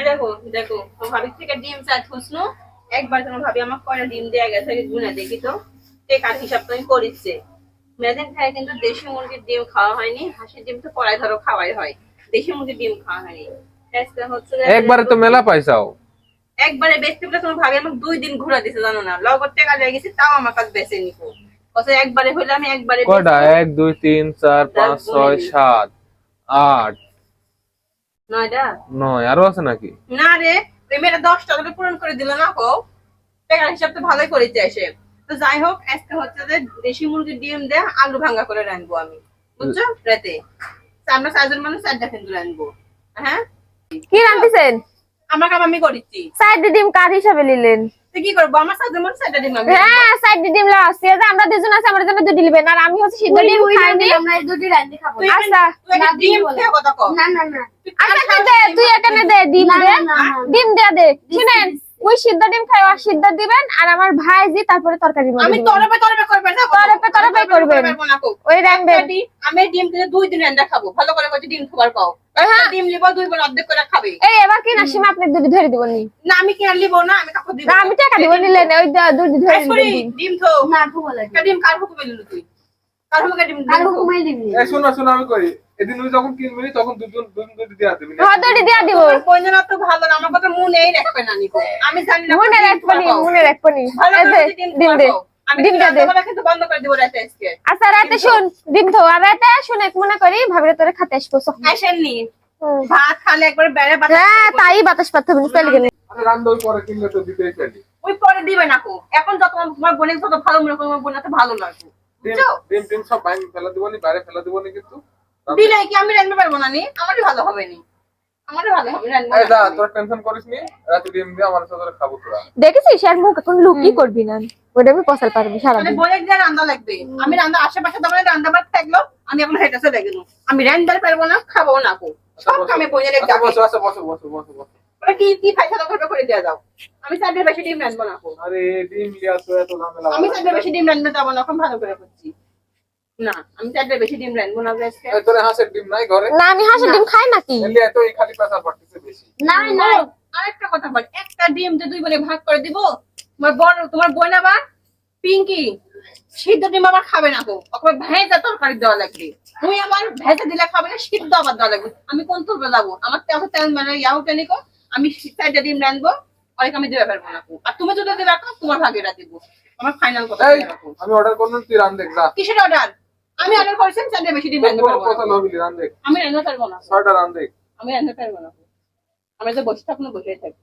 এই দেখো দেখো থেকে ডিম খুসনু একবার তোমার ভাবি আমার কয়টা ডিম দেয়া গেছে গুনে দেখি তো। টেকার হিসাব করিচ্ছে খায় কিন্তু দেশি মুরগির ডিম খাওয়া হয়নি হাঁসের ডিম তো কড়াই ধরো খাওয়াই হয়। দেশি মুরগির ডিম খাওয়া হয়নি। আজকে একবারে তো মেলা পয়সাও একবারে বেচতে বলে তোমার ভাবি আমাকে দুই দিন ঘুরা দিছে জানো না? লগর টাকা লেগে গেছে তাও আমার কাছে বেচে নিকো কত একবারে হইলে আমি একবারে কয়টা। এক দুই তিন চার পাঁচ ছয়। সাত আট নয়টা? নয় আরও আছে নাকি? না রে ওই মেয়েটা দশ টাকা পূরণ করে দিল না কো টাকার হিসাব তো ভালোই করেছে এসে তো যাই হোক আজকে হচ্ছে যে দেশি মুরগির ডিম দিয়ে আলু ভাঙ্গা করে রাখব আমি। বুঝছ? রাতে। আমরা চারজন মানুষ চারটা কিন্তু রাখব হ্যাঁ? কি রান্ধিছেন আমাকে আমি করেছি সাইড ডিম কার হিসাবে নিলেন? তো কি করব? আমার চারজন মানুষ চারটা ডিম হ্যাঁ সাইড ডিম আছে যে আমরা দুজন আছে আমার জন্য দুটি নেবেন আর আমি হচ্ছে সিদ্ধ ডিম খাইনি। আমরা এই দুটি রান্দি খাব। আচ্ছা না ডিম না না না। আচ্ছা তুই এখানে দে ডিম দে। ডিম দে দে। শুনেন ওই সিদ্ধ ডিম খাই আর সিদ্ধ দিবেন আর আমার ভাইজি তারপরে তরকারি আমি দিবেন। তরবে তরবে না তরবে তরবে করবেন। ওই রাখবেন আমি ডিম কিনে দুই দিন রান্না খাব। ভালো করে কত ডিম খাবার পাও। হ্যাঁ। ডিম দুই অর্ধেক করে খাবে। এই এবার কি না সীমা আপনি দুটি ধরে দিবেন নি? না আমি কিনে নিব না? আমি কাকু দিব না আমি টাকা দিব নিলেন ওই দু- দুটি ধরে সরি ডিম তো না খুব ভালো ডিম কার হুকুমে নিলু তুই? কার হুকুমে ডিম কাল ডিম ঘুমাই দিবি? এই শোনো শোনো আমি করি। এদিন তুই যখন কিনবি তখন দুজন দুজন দুটি দেওয়া দিবি। না হ্যাঁ দুটি দিয়া দিব। বইনা তো ভালো না আমার কথা মনেই রাখবে না নিকো আমি জানি না মনে মনে ভালো এই করে যে ডিম ডিম দে। ডিম বন্ধ করে দিব রাতে আজকে। আচ্ছা রাতে শুন ডিম তো আর রাতে শুনে মনে করি ভাবিরে তোরে খাতে আসব। আসেননি। ভাত খালে একবার বেড়ে বাতাস হ্যাঁ তাই বাতাস পাতে হবে চলে গেলে। আরে রান্না ওই পরে কিনলে তো দিতেই চাইলি ওই পরে দিবে না কো। এখন যত তোমার বোনের যত ভালো মনে করো তোমার বোন এত ভালো লাগবে। ডিম ডিম সব বাইরে ফেলা দিবনি বাইরে ফেলা দিবনি কিন্তু। কি আমি রান্না পারব না নি? আমারই ভালো হবে নি। আমারই ভালো হবে রান্না এই যা তোর টেনশন করিস নি রাতে ডিম দিয়ে আমার সাথে খাব তোরা। দেখেছিস? আর মুখ এখন লুকি করবি না। ওটা আমি পসাল পারবি মানে সারাদিন বোনের যে রান্না লাগবে আমি রান্না আশেপাশে তোমার রান্না বাদ থাকল আমি এখন দেখে আমি রান্নার পারব না খাব না কো। সব কামে আচ্ছা, বসো আচ্ছা বসো বসো বসো বসো। কি কি করবে করে আমি বেশি ডিম রান্না না আরে ডিম লিয়া তো এত ঝামেলা আমি চারটে বেশি ডিম রান্না যাব না এখন ভালো করে করছি। না আমি চারটে বেশি ডিম রান্না না আজকে এই হাঁসের ডিম নাই ঘরে? না আমি হাঁসের ডিম খাই নাকি এলি এত এই খালি পেশা পড়তেছে বেশি। না না আরেকটা কথা বল একটা ডিম যে দুই ভাগ করে দিব তোমার বড় তোমার বোন আবার পিঙ্কি সিদ্ধ ডিম আবার খাবে না গো। ওকে ভেজা তরকারি দেওয়া লাগবে। তুই আবার ভেজা দিলে খাবে না সিদ্ধ আবার দেওয়া লাগবে। আমি কোন তুলবে যাব? আমার তেল তেল মানে ইয়াও কেন কো আমি চারটা ডিম রানবো অনেক আমি দিতে পারব না আর তুমি যদি দিবে রাখো তোমার ভাগেরা দিব। আমার ফাইনাল কথা আমি অর্ডার করলাম তুই রান দেখ কিসের অর্ডার আমি অর্ডার করেছি চারটে বেশি ডিম রান্না করব কথা না। নবি রান আমি রান্না পারব না। ছয়টা আমি রান্না পারব না। আমি তো বসে থাকব বসে থাকব।